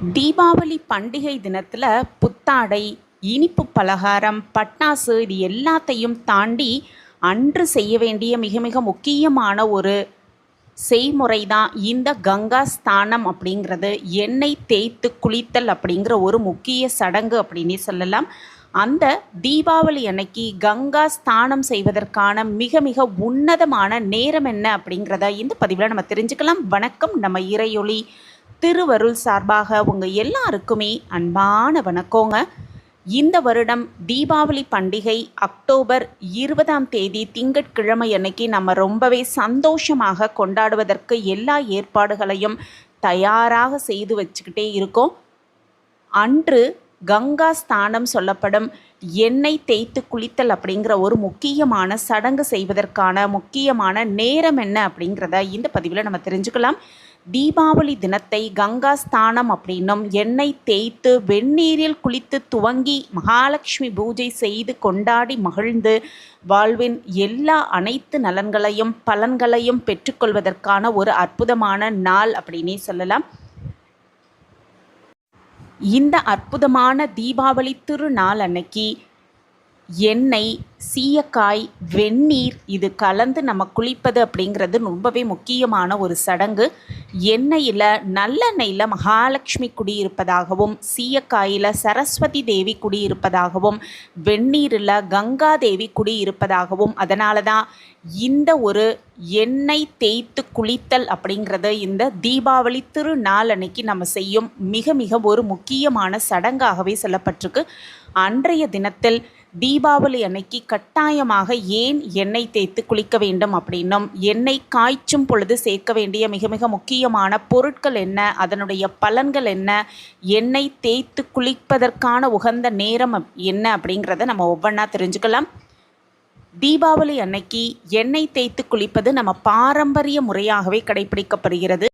தீபாவளி பண்டிகை தினத்தில் புத்தாடை இனிப்பு பலகாரம் பட்டாசு இது எல்லாத்தையும் தாண்டி அன்று செய்ய வேண்டிய மிக மிக முக்கியமான ஒரு செய்முறை தான் இந்த கங்கா ஸ்தானம் அப்படிங்கிறது. எண்ணெய் தேய்த்து குளித்தல் அப்படிங்கிற ஒரு முக்கிய சடங்கு அப்படின்னே சொல்லலாம். அந்த தீபாவளி அன்னைக்கு கங்கா ஸ்தானம் செய்வதற்கான மிக மிக உன்னதமான நேரம் என்ன அப்படிங்கிறத இந்த பதிவில் நம்ம தெரிஞ்சுக்கலாம். வணக்கம் நம்ம இறையொளி திருவருள் சார்பாக உங்கள் எல்லாருக்குமே அன்பான வணக்கங்க. இந்த வருடம் தீபாவளி பண்டிகை அக்டோபர் இருபதாம் தேதி திங்கட்கிழமை அன்னைக்கு நம்ம ரொம்பவே சந்தோஷமாக கொண்டாடுவதற்கு எல்லா ஏற்பாடுகளையும் தயாராக செய்து வச்சுக்கிட்டே இருக்கோம். அன்று கங்கா ஸ்தானம் சொல்லப்படும் எண்ணெய் தேய்த்து குளித்தல் அப்படிங்கிற ஒரு முக்கியமான சடங்கு செய்வதற்கான முக்கியமான நேரம் என்ன அப்படிங்கிறத இந்த பதிவில் நம்ம தெரிஞ்சுக்கலாம். தீபாவளி தினத்தை கங்கா ஸ்தானம் அப்படின்னும் எண்ணெய் தேய்த்து வெந்நீரில் குளித்து துவங்கி மகாலட்சுமி பூஜை செய்து கொண்டாடி மகிழ்ந்து வாழ்வின் எல்லா அனைத்து நலன்களையும் பலன்களையும் பெற்றுக்கொள்வதற்கான ஒரு அற்புதமான நாள் அப்படின்னே சொல்லலாம். இந்த அற்புதமான தீபாவளி திருநாள் அன்னைக்கு எண்ணெய் சீயக்காய் வெந்நீர் இது கலந்து நம்ம குளிப்பது அப்படிங்கிறது ரொம்பவே முக்கியமான ஒரு சடங்கு. எண்ணெயில் நல்லெண்ணெயில் மகாலட்சுமி குடியிருப்பதாகவும் சீயக்காயில் சரஸ்வதி தேவி குடியிருப்பதாகவும் வெந்நீரில் கங்கா தேவி குடியிருப்பதாகவும் அதனால தான் இந்த ஒரு எண்ணெய் தேய்த்து குளித்தல் அப்படிங்கிறது இந்த தீபாவளி திருநாள் அன்னைக்கு நம்ம செய்யும் மிக மிக ஒரு முக்கியமான சடங்காகவே சொல்லப்பட்டிருக்கு. அன்றைய தினத்தில் தீபாவளி அன்னைக்கு கட்டாயமாக ஏன் எண்ணெய் தேய்த்து குளிக்க வேண்டும் அப்படின்னும் எண்ணெய் காய்ச்சும் பொழுது சேர்க்க வேண்டிய மிக மிக முக்கியமான பொருட்கள் என்ன அதனுடைய பலன்கள் என்ன எண்ணெய் தேய்த்து குளிப்பதற்கான உகந்த நேரம் என்ன அப்படிங்கிறத நம்ம ஒவ்வொன்றா தெரிஞ்சுக்கலாம். தீபாவளி அன்னைக்கு எண்ணெய் தேய்த்து குளிப்பது நம்ம பாரம்பரிய முறையாகவே கடைபிடிக்கப்படுகிறது